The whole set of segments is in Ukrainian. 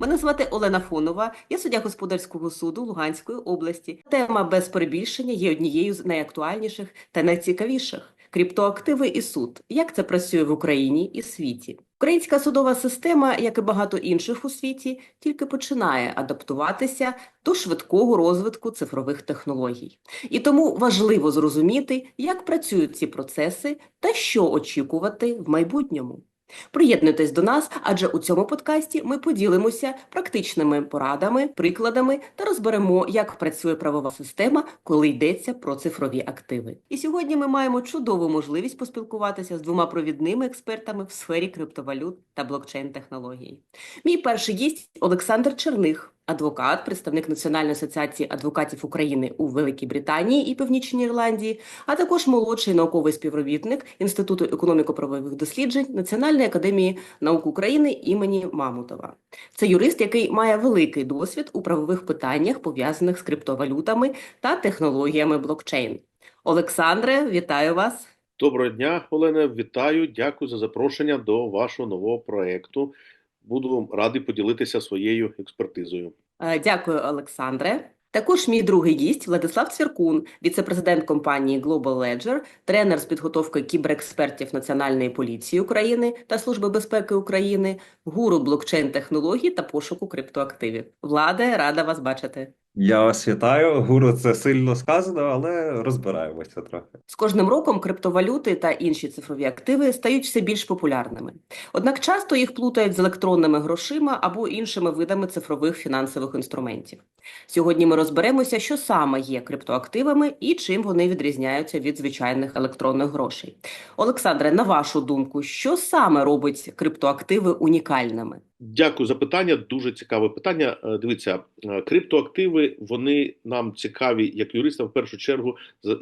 Мене звати Олена Фонова, я суддя господарського суду Луганської області. Тема без перебільшення є однією з найактуальніших та найцікавіших. Криптоактиви і суд. Як це працює в Україні і світі? Українська судова система, як і багато інших у світі, тільки починає адаптуватися до швидкого розвитку цифрових технологій. І тому важливо зрозуміти, як працюють ці процеси та що очікувати в майбутньому. Приєднуйтесь до нас, адже у цьому подкасті ми поділимося практичними порадами, прикладами та розберемо, як працює правова система, коли йдеться про цифрові активи. І сьогодні ми маємо чудову можливість поспілкуватися з двома провідними експертами в сфері криптовалют та блокчейн-технологій. Мій перший гість Олександр Черних. Адвокат, представник Національної асоціації адвокатів України у Великій Британії і Північній Ірландії, а також молодший науковий співробітник Інституту економіко-правових досліджень Національної академії наук України імені Мамутова. Це юрист, який має великий досвід у правових питаннях, пов'язаних з криптовалютами та технологіями блокчейн. Олександре, вітаю вас! Доброго дня, Олена. Вітаю, дякую за запрошення до вашого нового проекту. Буду радий поділитися своєю експертизою. Е, Дякую, Олександре. Також мій другий гість Владислав Цвіркун, віце-президент компанії Global Ledger, тренер з підготовки кіберекспертів Національної поліції України та Служби безпеки України, гуру блокчейн-технологій та пошуку криптоактивів. Владе, рада вас бачити. Я вас вітаю. Гуру це сильно сказано, але розбираємося трохи. З кожним роком криптовалюти та інші цифрові активи стають все більш популярними. Однак часто їх плутають з електронними грошима або іншими видами цифрових фінансових інструментів. Сьогодні ми розберемося, що саме є криптоактивами і чим вони відрізняються від звичайних електронних грошей. Олександре, на вашу думку, що саме робить криптоактиви унікальними? Дякую за питання. Дуже цікаве питання. Е, Дивіться, е, криптоактиви вони нам цікаві як юристам в першу чергу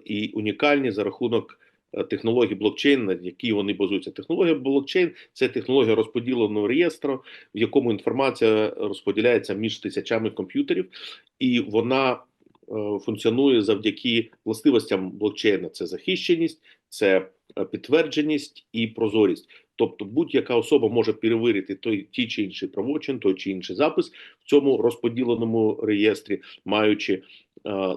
і унікальні за рахунок е, технології блокчейн, на якій вони базуються. Технологія блокчейн це технологія розподіленого реєстру, в якому інформація розподіляється між тисячами комп'ютерів, і вона функціонує завдяки властивостям блокчейна: це захищеність, це підтвердженість і прозорість. Тобто будь-яка особа може перевірити той ті чи інший правочин, той чи інший запис в цьому розподіленому реєстрі, маючи е,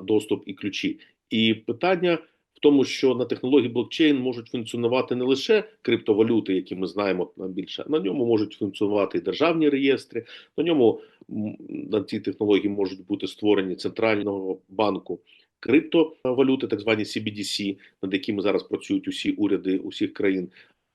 доступ і ключі. І питання в тому, що на технології блокчейн можуть функціонувати не лише криптовалюти, які ми знаємо більше, на ньому можуть функціонувати і державні реєстри. На ньому на цій технології можуть бути створені центрального банку. Криптовалюти, так звані CBDC, над якими зараз працюють усі уряди усіх країн,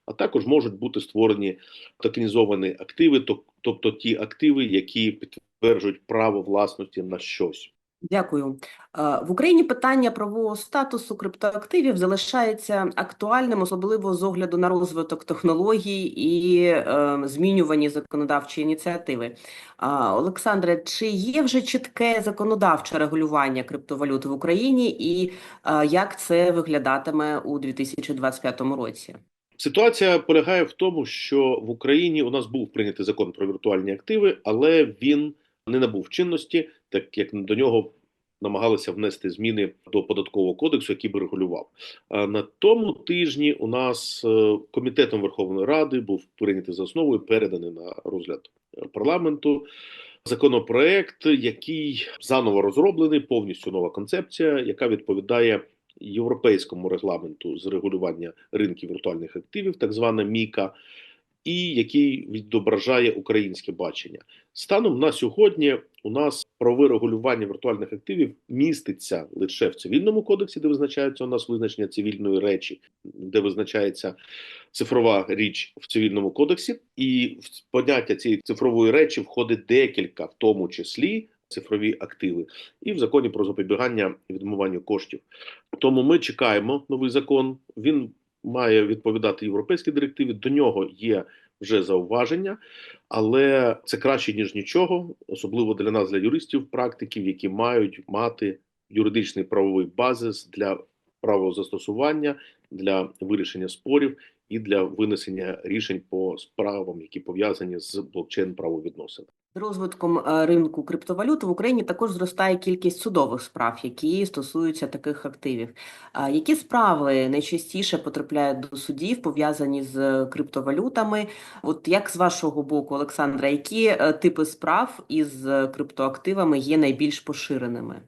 а також можуть бути створені токенізовані активи, тоб- тобто ті активи, які підтверджують право власності на щось. Дякую. Е, В Україні питання правового статусу криптоактивів залишається актуальним, особливо з огляду на розвиток технологій і е, змінювані законодавчі ініціативи. Олександре, чи є вже чітке законодавче регулювання криптовалют в Україні і е, як це виглядатиме у 2025 році? Ситуація полягає в тому, що в Україні у нас був прийнятий закон про віртуальні активи, але він не набув чинності, так як до нього намагалися внести зміни до податкового кодексу, який би регулював. На тому тижні у нас е, комітетом Верховної Ради був прийнятий за основу і переданий на розгляд парламенту. Законопроект, який заново розроблений, повністю нова концепція, яка відповідає європейському регламенту з регулювання ринків віртуальних активів, так звана Міка, і який відображає українське бачення. Станом на сьогодні у нас правове регулювання віртуальних активів міститься лише в цивільному кодексі, де визначається у нас визначення цивільної речі, де визначається цифрова річ в цивільному кодексі, і в поняття цієї цифрової речі входить декілька, в тому числі цифрові активи, і в законі про запобігання відмиванню коштів. Тому ми чекаємо новий закон. Він має відповідати європейській директиві. До нього є вже зауваження, але це краще ніж нічого, особливо для нас, для юристів, практиків, які мають мати юридичний правовий базис для правозастосування, для вирішення спорів і для винесення рішень по справам, які пов'язані з блокчейн правовідносинами. Розвитком е, ринку криптовалют в Україні також зростає кількість судових справ, які стосуються таких активів. Які справи найчастіше потрапляють до судів, пов'язані з криптовалютами? От як з вашого боку, Олександра, які е, типи справ із е, криптоактивами є найбільш поширеними?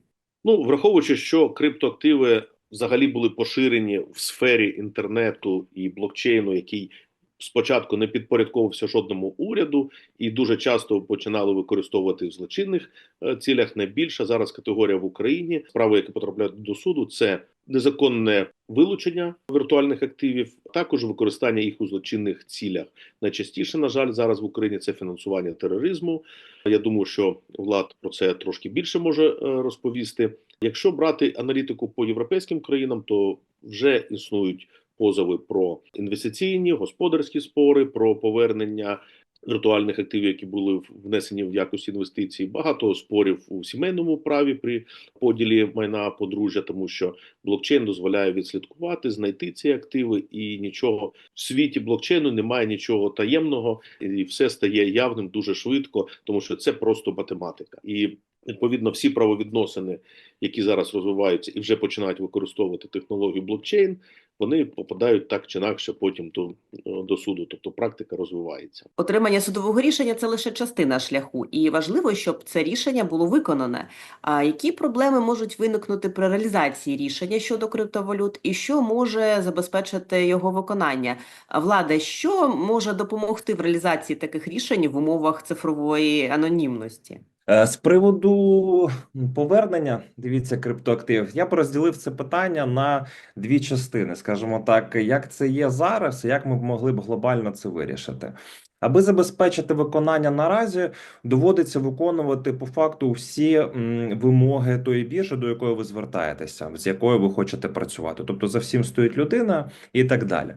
Ну, враховуючи, що криптоактиви взагалі були поширені в сфері інтернету і блокчейну, який спочатку не підпорядковувався жодному уряду, і дуже часто починали використовувати в злочинних е, цілях. Найбільша зараз категорія в Україні справи, які потрапляють до суду, це незаконне вилучення віртуальних активів, також використання їх у злочинних цілях. Найчастіше, на жаль, зараз в Україні це фінансування тероризму. Я думаю, що Влад про це трошки більше може е, розповісти. Якщо брати аналітику по європейським країнам, то вже існують позови про інвестиційні, господарські спори, про повернення віртуальних активів, які були внесені в якості інвестицій. Багато спорів у сімейному праві при поділі майна подружжя, тому що блокчейн дозволяє відслідкувати, знайти ці активи, і нічого в світі блокчейну немає нічого таємного, і все стає явним дуже швидко, тому що це просто математика. І відповідно всі правовідносини, які зараз розвиваються і вже починають використовувати технологію блокчейн, вони попадають так чи інакше потім до, до суду. Тобто практика розвивається. Отримання судового рішення це лише частина шляху, і важливо, щоб це рішення було виконане. А які проблеми можуть виникнути при реалізації рішення щодо криптовалют, і що може забезпечити його виконання? Влада, що може допомогти в реалізації таких рішень в умовах цифрової анонімності? Е, З приводу повернення, дивіться, криптоактив, я б розділив це питання на дві частини, скажімо так, як це є зараз, як ми могли б глобально це вирішити. Аби забезпечити виконання наразі, доводиться виконувати по факту всі вимоги тої біржі, до якої ви звертаєтеся, з якою ви хочете працювати. Тобто за всім стоїть людина і так далі.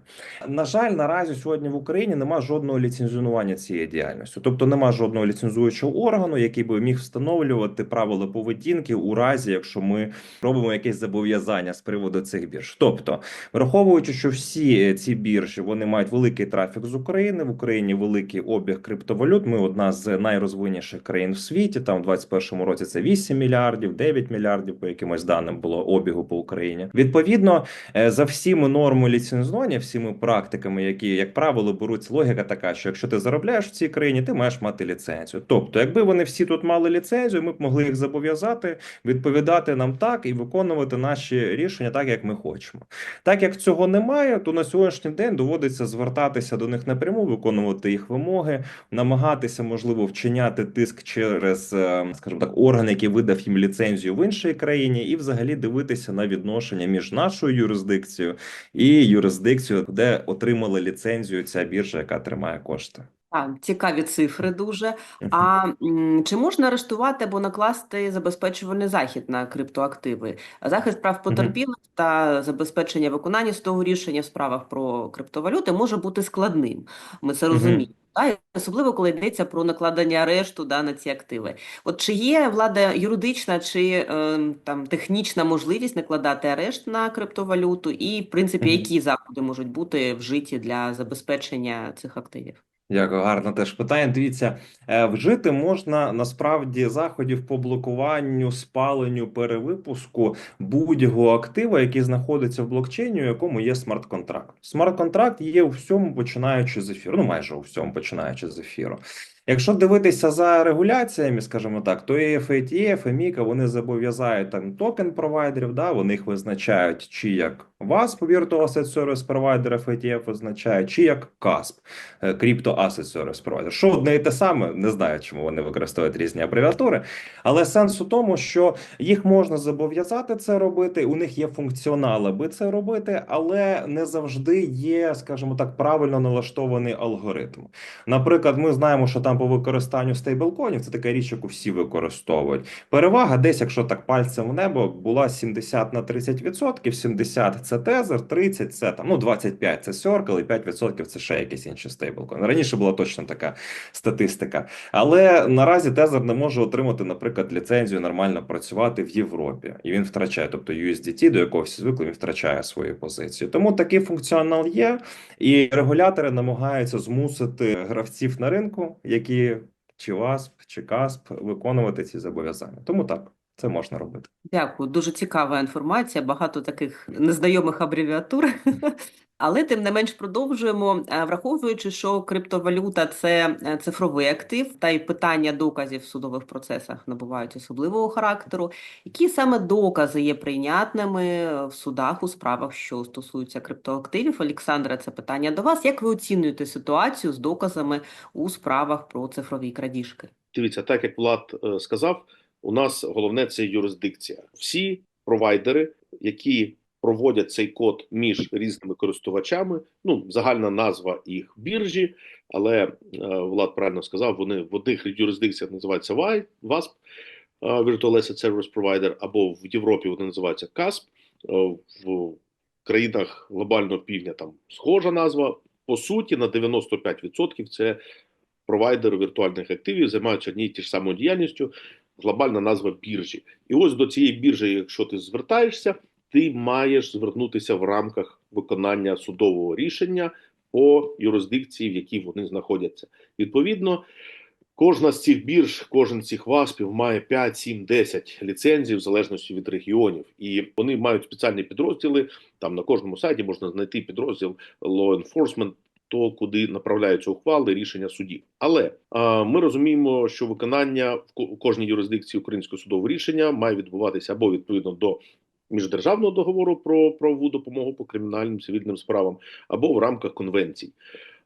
На жаль, наразі сьогодні в Україні немає жодного ліцензіонування цієї діяльності, тобто немає жодного ліцензуючого органу, який би міг встановлювати правила поведінки у разі, якщо ми робимо якесь зобов'язання з приводу цих бірж. Тобто, враховуючи, що всі ці біржі вони мають великий трафік з України, в Україні великий обіг криптовалют. Ми одна з найрозвиненіших країн в світі. Там в 21-му році це 8 мільярдів, 9 мільярдів по якимось даним було обігу по Україні. Відповідно, е, за всіми нормами ліцензування, всіми практиками, які, як правило, беруть логіка така, що якщо ти заробляєш в цій країні, ти маєш мати ліцензію. Тобто, якби вони всі тут мали ліцензію, ми б могли їх зобов'язати відповідати нам так і виконувати наші рішення так, як ми хочемо. Так як цього немає, то на сьогоднішній день доводиться звертатися до них напряму, виконувати їх вимоги, намагатися, можливо, вчиняти тиск через, е, скажімо так, орган, який видав їм ліцензію в іншій країні, і взагалі дивитися на відношення між нашою юрисдикцією і юрисдикцією, де отримала ліцензію ця біржа, яка тримає кошти. Так, цікаві цифри дуже. А м, чи можна арештувати або накласти забезпечувальний захід на криптоактиви? Захист прав потерпілих та забезпечення виконання судового рішення в справах про криптовалюти може бути складним. Ми це розуміємо. Та, і особливо, коли йдеться про накладення арешту да, на ці активи. От чи є влада юридична чи е, там технічна можливість накладати арешт на криптовалюту, і в принципі, які заходи можуть бути вжиті для забезпечення цих активів? Дякую, гарне теж питання. Дивіться, е, вжити можна насправді заходів по блокуванню, спаленню, перевипуску будь-якого актива, який знаходиться в блокчейні, у якому є смарт-контракт. Смарт-контракт є у всьому, починаючи з ефіру, ну майже у всьому починаючи з ефіру. Якщо дивитися за регуляціями, скажімо так, то і FATF, і MiCA, вони зобов'язають там токен провайдерів, да, вони їх визначають чи як вас, Virtual Asset Service Provider, FATF визначає, чи як CASP, е, Crypto Asset Service Provider. Що одне і те саме, не знаю, чому вони використовують різні абревіатури, але сенс у тому, що їх можна зобов'язати це робити, у них є функціонал, аби це робити, але не завжди є, скажімо так, правильно налаштований алгоритм. Наприклад, ми знаємо, що там по використанню стейблкоїнів, це така річ, яку всі використовують. Перевага десь, якщо так пальцем в небо, була 70 на 30%, 70 – це тезер, 30 – це там, ну 25 – це Circle, і 5% – це ще якийсь інший стейблкоін. Раніше була точно така статистика. Але наразі тезер не може отримати, наприклад, ліцензію нормально працювати в Європі, і він втрачає, тобто USDT, до якого всі звикли, він втрачає свою позицію. Тому такий функціонал є, і регулятори намагаються змусити гравців на ринку, які чи ВАСП, чи КАСП, виконувати ці зобов'язання. Тому так, це можна робити. Дякую, дуже цікава інформація, багато таких незнайомих абревіатур. Але тим не менш продовжуємо, Е, враховуючи, що криптовалюта це е, цифровий актив, та й питання доказів в судових процесах набувають особливого характеру. Які саме докази є прийнятними в судах у справах, що стосуються криптоактивів? Олександре, це питання до вас. Як ви оцінюєте ситуацію з доказами у справах про цифрові крадіжки? Дивіться, так як Влад е, сказав, у нас головне це юрисдикція. Всі провайдери, які проводять цей код між різними користувачами, ну загальна назва їх біржі, але е, Влад правильно сказав, вони в одних юрисдикціях називаються WASP, е, Virtual Asset Service Provider, або в Європі вони називаються CASP, е, в країнах глобального півдня там схожа назва. По суті, на 95% це провайдери віртуальних активів займаються однією ті ж самою діяльністю, глобальна назва біржі. І ось до цієї біржі, якщо ти звертаєшся, ти маєш звернутися в рамках виконання судового рішення по юрисдикції, в якій вони знаходяться. Відповідно, кожна з цих бірж, кожен з цих васпів має 5, 7, 10 ліцензій в залежності від регіонів, і вони мають спеціальні підрозділи. Там на кожному сайті можна знайти підрозділ law enforcement, то куди направляються ухвали рішення судів. Але а, ми розуміємо, що виконання в кожній юрисдикції українського судового рішення має відбуватися або відповідно до міждержавного договору про правову допомогу по кримінальним цивільним справам, або в рамках конвенцій.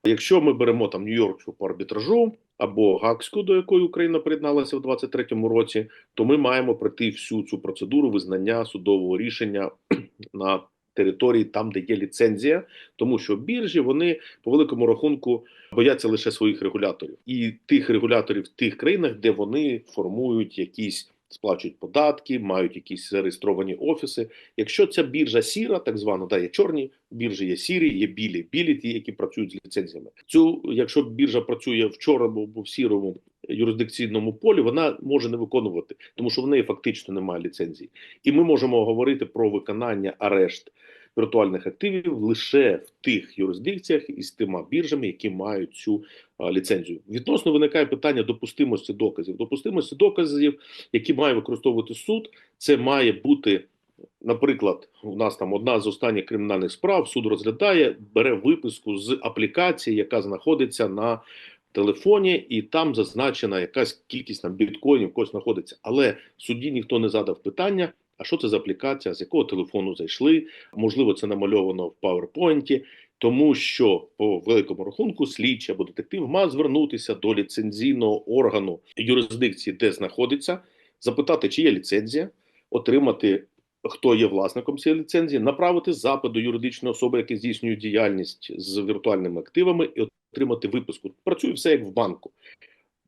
Якщо ми беремо там Нью-Йоркську по арбітражу або Гаагську, до якої Україна приєдналася в 23-му році, то ми маємо пройти всю цю процедуру визнання судового рішення на території там, де є ліцензія, тому що біржі вони по великому рахунку бояться лише своїх регуляторів і тих регуляторів в тих країнах, де вони формують якісь. Сплачують податки, мають якісь зареєстровані офіси. Якщо ця біржа сіра, так звана, да, є чорні біржі, є сірі, є білі, білі ті, які працюють з ліцензіями. Цю, якщо біржа працює в чорному або в сірому юрисдикційному полі, вона може не виконувати, тому що в неї фактично немає ліцензії. І ми можемо говорити про виконання арешт віртуальних активів лише в тих юрисдикціях із тима біржами, які мають цю ліцензію. Відносно виникає питання допустимості доказів. Допустимості доказів, які має використовувати суд, це має бути. Наприклад, у нас там одна з останніх кримінальних справ суд розглядає, бере виписку з аплікації, яка знаходиться на телефоні, і там зазначена якась кількість там біткоїнів, когось знаходиться. Але судді ніхто не задав питання. А що це за аплікація, з якого телефону зайшли? Можливо, це намальовано в PowerPoint, тому що по великому рахунку слідчий або детектив має звернутися до ліцензійного органу юрисдикції, де знаходиться, запитати, чи є ліцензія, отримати. Хто є власником цієї ліцензії, направити запит до юридичної особи, яка здійснює діяльність з віртуальними активами, і отримати виписку. Працює все як в банку.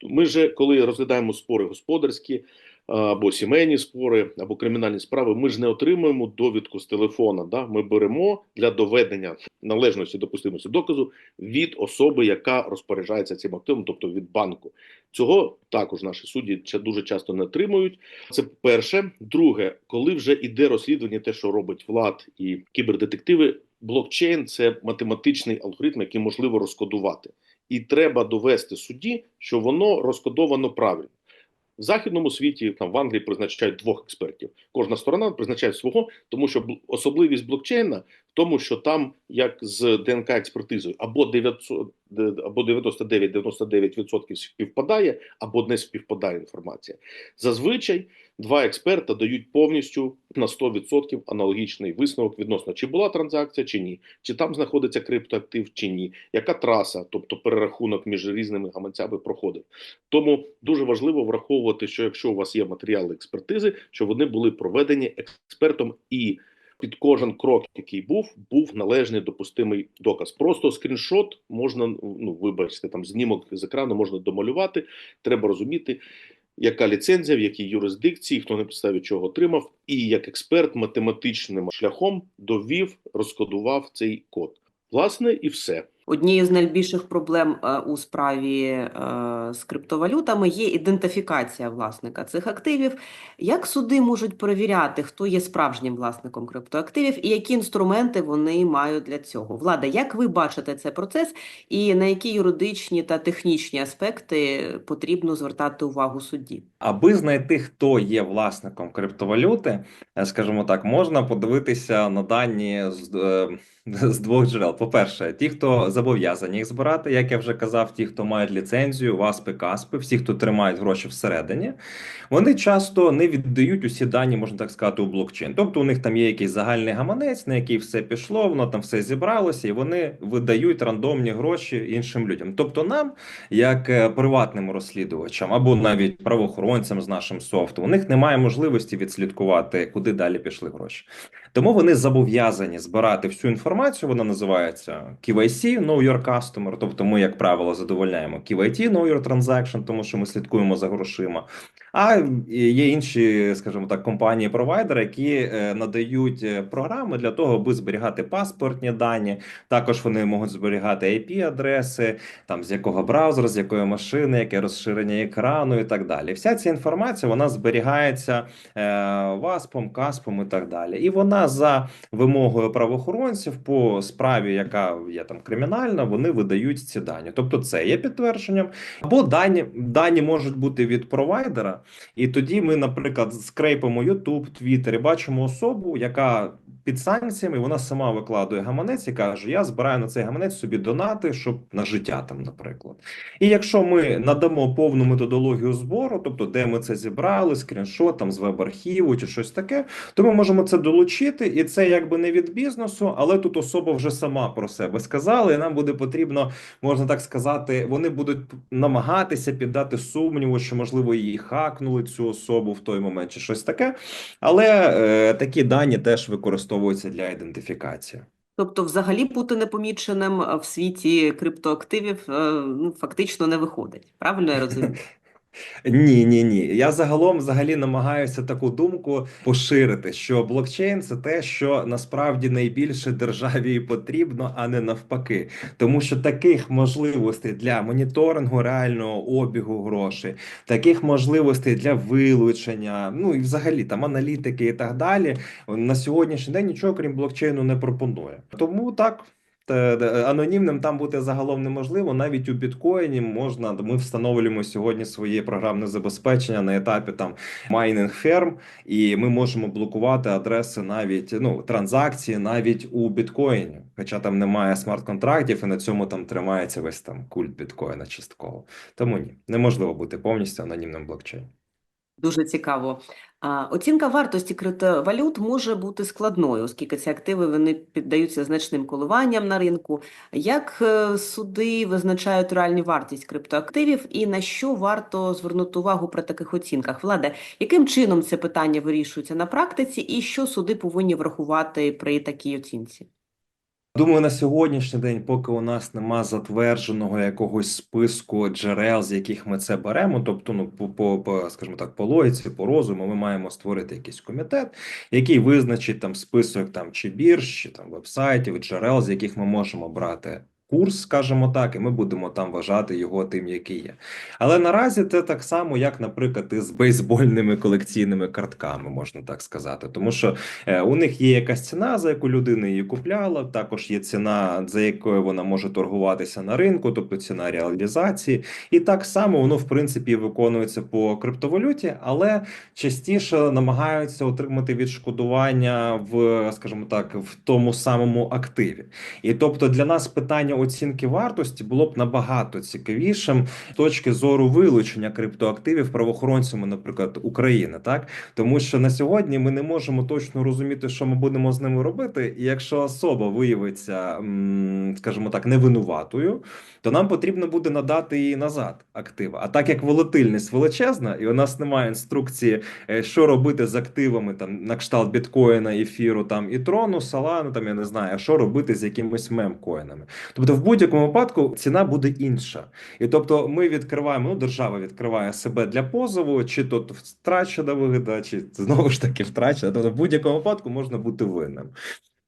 Ми же, коли розглядаємо спори господарські або сімейні спори, або кримінальні справи, ми ж не отримуємо довідку з телефона. Да? Ми беремо для доведення належності допустимості доказу від особи, яка розпоряджається цим активом, тобто від банку. Цього також наші судді дуже часто не отримують. Це перше. Друге, коли вже іде розслідування, те, що робить влад і кібердетективи, блокчейн це математичний алгоритм, який можливо розкодувати, і треба довести судді, що воно розкодовано правильно. В західному світі там в Англії призначають двох експертів. Кожна сторона призначає свого, тому що бл- особливість блокчейна тому, що там як з ДНК експертизою або 900, де- або 99-99% співпадає, або не співпадає інформація. Зазвичай два експерта дають повністю на 100% аналогічний висновок відносно чи була транзакція, чи ні, чи там знаходиться криптоактив, чи ні, яка траса, тобто перерахунок між різними гаманцями проходив. Тому дуже важливо враховувати, що якщо у вас є матеріали експертизи, що вони були проведені експертом і під кожен крок, який був, був належний допустимий доказ. Просто скріншот можна, ну вибачте, там знімок з екрану можна домалювати. Треба розуміти, яка ліцензія, в якій юрисдикції, хто на підставі чого отримав, і як експерт математичним шляхом довів, розкодував цей код. Власне, і все. Однією з найбільших проблем е, у справі е, з криптовалютами є ідентифікація власника цих активів. Як суди можуть перевіряти, хто є справжнім власником криптоактивів і які інструменти вони мають для цього? Влада, як ви бачите цей процес і на які юридичні та технічні аспекти потрібно звертати увагу судді? Аби знайти, хто є власником криптовалюти, е, скажімо так, можна подивитися на дані з, з двох джерел. По-перше, ті, хто зобов'язані їх збирати, як я вже казав, ті, хто мають ліцензію, ВАСПи, КАСПи, всі, хто тримають гроші всередині, вони часто не віддають усі дані, можна так сказати, у блокчейн. Тобто у них там є якийсь загальний гаманець, на який все пішло, воно там все зібралося, і вони видають рандомні гроші іншим людям. Тобто нам, як е, приватним розслідувачам або навіть правоохоронцям з нашим софтом, у них немає можливості відслідкувати, куди далі пішли гроші. Тому вони зобов'язані збирати всю інформацію. Вона називається KYC, Know Your Customer. Тобто, ми, як правило, задовольняємо KYT, Know Your Transaction, тому що ми слідкуємо за грошима. А є інші, скажімо так, компанії-провайдери, які е, надають е, програми для того, аби зберігати паспортні дані. Також вони можуть зберігати IP-адреси, там з якого браузера, з якої машини, яке розширення екрану і так далі. Вся ця інформація вона зберігається е, ВАСПом, КАСПом і так далі. І вона за вимогою правоохоронців по справі, яка є там кримінальна, вони видають ці дані. Тобто, це є підтвердженням, або дані, дані можуть бути від провайдера. І тоді ми, наприклад, скрейпимо YouTube, Twitter і бачимо особу, яка під санкціями вона сама викладує гаманець і каже: Я збираю на цей гаманець собі донати, щоб на життя там, наприклад. І якщо ми надамо повну методологію збору, тобто де ми це зібрали, скріншот там з веб-архіву чи щось таке, то ми можемо це долучити, і це якби не від бізнесу, але тут особа вже сама про себе сказала, і нам буде потрібно, можна так сказати, вони будуть намагатися піддати сумніву, що можливо її хакнули цю особу в той момент, чи щось таке. Але е, такі дані теж використовуються для ідентифікації. Тобто, взагалі бути непоміченим в світі криптоактивів е, ну, фактично не виходить. Правильно я розумію? Ні, ні, ні. Я загалом взагалі намагаюся таку думку поширити, що блокчейн це те, що насправді найбільше державі потрібно, а не навпаки. Тому що таких можливостей для моніторингу реального обігу грошей, таких можливостей для вилучення, ну і взагалі там аналітики і так далі, на сьогоднішній день нічого крім блокчейну не пропонує. Тому так. Та- та- Анонімним там бути загалом неможливо. Навіть у біткоїні можна. Ми встановлюємо сьогодні своє програмне забезпечення на етапі там майнинг ферм, і ми можемо блокувати адреси навіть ну транзакції навіть у біткоїні. Хоча там немає смарт-контрактів, і на цьому там тримається весь там культ біткоїна частково. Тому ні, неможливо бути повністю анонімним блокчейном. Дуже цікаво. Оцінка вартості криптовалют може бути складною, оскільки ці активи вони піддаються значним коливанням на ринку. Як е, суди визначають реальну вартість криптоактивів і на що варто звернути увагу при таких оцінках? Влада, яким чином це питання вирішується на практиці, і що суди повинні врахувати при такій оцінці? Думаю, на сьогоднішній день, поки у нас нема затвердженого якогось списку джерел, з яких ми це беремо, тобто, ну по, по, скажімо так, по логіці, по розуму, ми маємо створити якийсь комітет, який визначить там список там чи бірж, чи там вебсайтів, джерел, з яких ми можемо брати. Курс, скажімо так, і ми будемо там вважати його тим, який є. Але наразі це так само, як, наприклад, із бейсбольними колекційними картками, можна так сказати. Тому що Е, У них є якась ціна, за яку людина її купляла. Також є ціна, за якою вона може торгуватися на ринку, тобто ціна реалізації. І так само воно, в принципі, виконується по криптовалюті, але частіше намагаються отримати відшкодування в, скажімо так, в тому самому активі. І тобто для нас питання оцінки вартості було б набагато цікавішим з точки зору вилучення криптоактивів правоохоронцями, наприклад, України, так тому що на сьогодні ми не можемо точно розуміти, що ми будемо з ними робити. І якщо особа виявиться, скажімо так, невинуватою, то нам потрібно буде надати їй назад активи. А так як волатильність величезна, і у нас немає інструкції, е, що робити з активами там на кшталт біткоїна, ефіру там і трону, салану, там я не знаю, а що робити з якимись мемкоїнами. Тобто, в будь-якому випадку ціна буде інша. І тобто, ми відкриваємо, ну держава відкриває себе для позову, чи то втрачена вигода, чи знову ж таки втрачена. Тобто, в будь-якому випадку можна бути винним.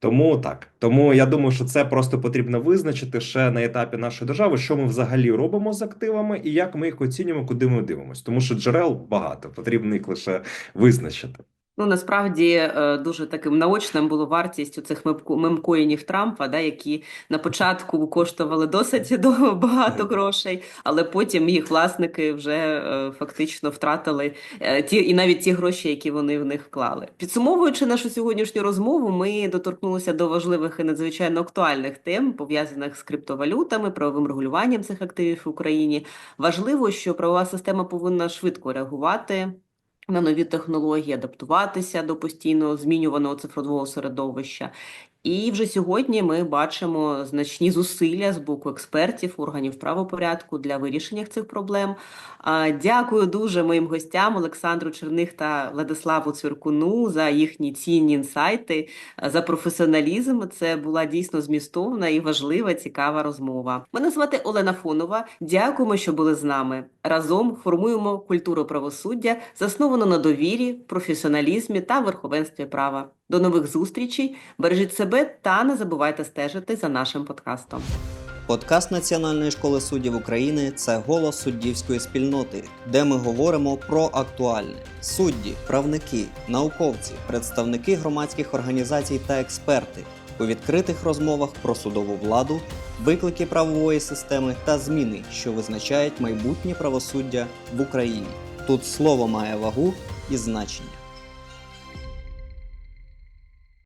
Тому так, тому я думаю, що це просто потрібно визначити ще на етапі нашої держави, що ми взагалі робимо з активами і як ми їх оцінюємо, куди ми дивимося. Тому що джерел багато, потрібно їх лише визначити. Ну насправді е, дуже таким наочним було вартість у цих мемко- мемкоїнів Трампа, да, які на початку коштували досить до- багато грошей, але потім їх власники вже е, фактично втратили е, ті і навіть ті гроші, які вони в них вклали. Підсумовуючи нашу сьогоднішню розмову, ми доторкнулися до важливих і надзвичайно актуальних тем, пов'язаних з криптовалютами, правовим регулюванням цих активів в Україні. Важливо, що правова система повинна швидко реагувати на нові технології, адаптуватися до постійно змінюваного цифрового середовища. І вже сьогодні ми бачимо значні зусилля з боку експертів, органів правопорядку для вирішення цих проблем. Дякую дуже моїм гостям Олександру Черних та Владиславу Цвіркуну за їхні цінні інсайти, за професіоналізм. Це була дійсно змістовна і важлива, цікава розмова. Мене звати Олена Фонова. Дякуємо, що були з нами. Разом формуємо культуру правосуддя, засновану на довірі, професіоналізмі та верховенстві права. До нових зустрічей. Бережіть себе та не забувайте стежити за нашим подкастом. Подкаст Національної школи суддів України це голос суддівської спільноти, де ми говоримо про актуальне. Судді, правники, науковці, представники громадських організацій та експерти у відкритих розмовах про судову владу, виклики правової системи та зміни, що визначають майбутнє правосуддя в Україні. Тут слово має вагу і значення.